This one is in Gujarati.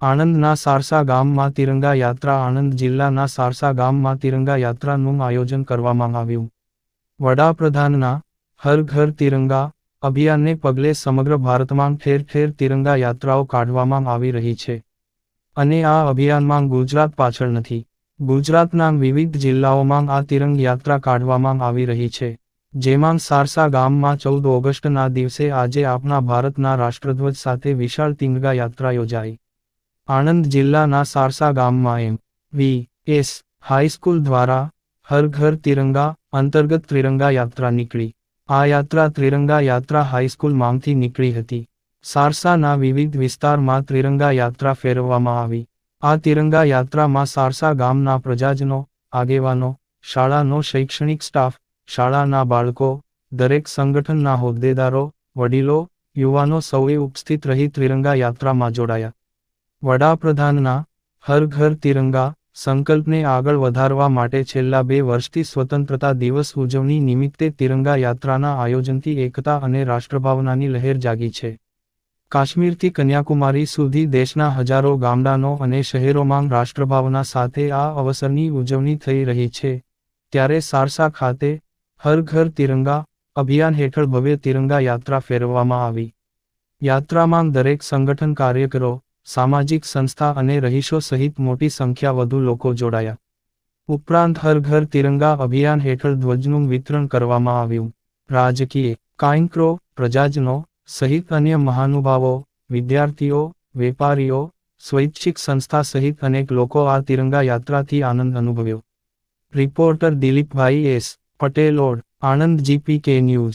આણંદના સારસા ગામમાં તિરંગા યાત્રા આણંદ જિલ્લાના સારસા ગામમાં તિરંગા યાત્રાનું આયોજન કરવામાં આવ્યું. વડાપ્રધાનના હર ઘર તિરંગા અભિયાનને પગલે સમગ્ર ભારતમાં ઠેર ઠેર તિરંગા યાત્રાઓ કાઢવામાં આવી રહી છે. અને આ અભિયાનમાં ગુજરાત પાછળ નથી. ગુજરાતના વિવિધ જિલ્લાઓમાં આ તિરંગ યાત્રા કાઢવામાં આવી રહી છે. જેમાં સારસા ગામમાં ચૌદ ઓગસ્ટના દિવસે આજે આપણા ભારતના રાષ્ટ્રધ્વજ સાથે વિશાળ તિરંગા યાત્રા યોજાઈ. આણંદ જિલ્લાના સારસા ગામમાં એમ. વી. એસ. હાઈસ્કૂલ દ્વારા હર ઘર તિરંગા અંતર્ગત ત્રિરંગા યાત્રા નીકળી. આ યાત્રા ત્રિરંગા યાત્રા હાઈસ્કૂલ માંગથી નીકળી હતી. સારસાના વિવિધ વિસ્તારમાં ત્રિરંગા યાત્રા ફેરવવામાં આવી. આ તિરંગા યાત્રામાં સારસા ગામના પ્રજાજનો, આગેવાનો, શાળાનો શૈક્ષણિક સ્ટાફ, શાળાના બાળકો, દરેક સંગઠનના હોદ્દેદારો, વડીલો, યુવાનો સૌએ ઉપસ્થિત રહી ત્રિરંગા યાત્રામાં જોડાયા. વડાપ્રધાનના હર ઘર તિરંગા સંકલ્પને આગળ વધારવા માટે છેલ્લા બે વર્ષથી સ્વતંત્રતા દિવસ ઉજવણી નિમિત્તે તિરંગા યાત્રાના આયોજનથી એકતા અને રાષ્ટ્રભાવનાની લહેર જાગી છે. કાશ્મીરથી કન્યાકુમારી સુધી દેશના હજારો ગામડાનો અને શહેરોમાં રાષ્ટ્રભાવના સાથે આ અવસરની ઉજવણી થઈ રહી છે. ત્યારે સારસા ખાતે હર ઘર તિરંગા અભિયાન હેઠળ ભવ્ય તિરંગા યાત્રા ફેરવવામાં આવી. યાત્રામાં દરેક સંગઠન કાર્યકરો સામાજિક સંસ્થા અને રહીશો સહિત મોટી સંખ્યા વધુ લોકો જોડાયા. ઉપરાંત હર ઘર તિરંગા અભિયાન હેઠળ ધ્વજનું વિતરણ કરવામાં આવ્યું. રાજકીય કાંકરો પ્રજાજનો સહિત અન્ય મહાનુભાવો, વિદ્યાર્થીઓ, વેપારીઓ, સ્વૈચ્છિક સંસ્થા સહિત અનેક લોકો આ તિરંગા યાત્રાથી આનંદ અનુભવ્યો. રિપોર્ટર દિલીપભાઈ S Patel Od Anand G P K news.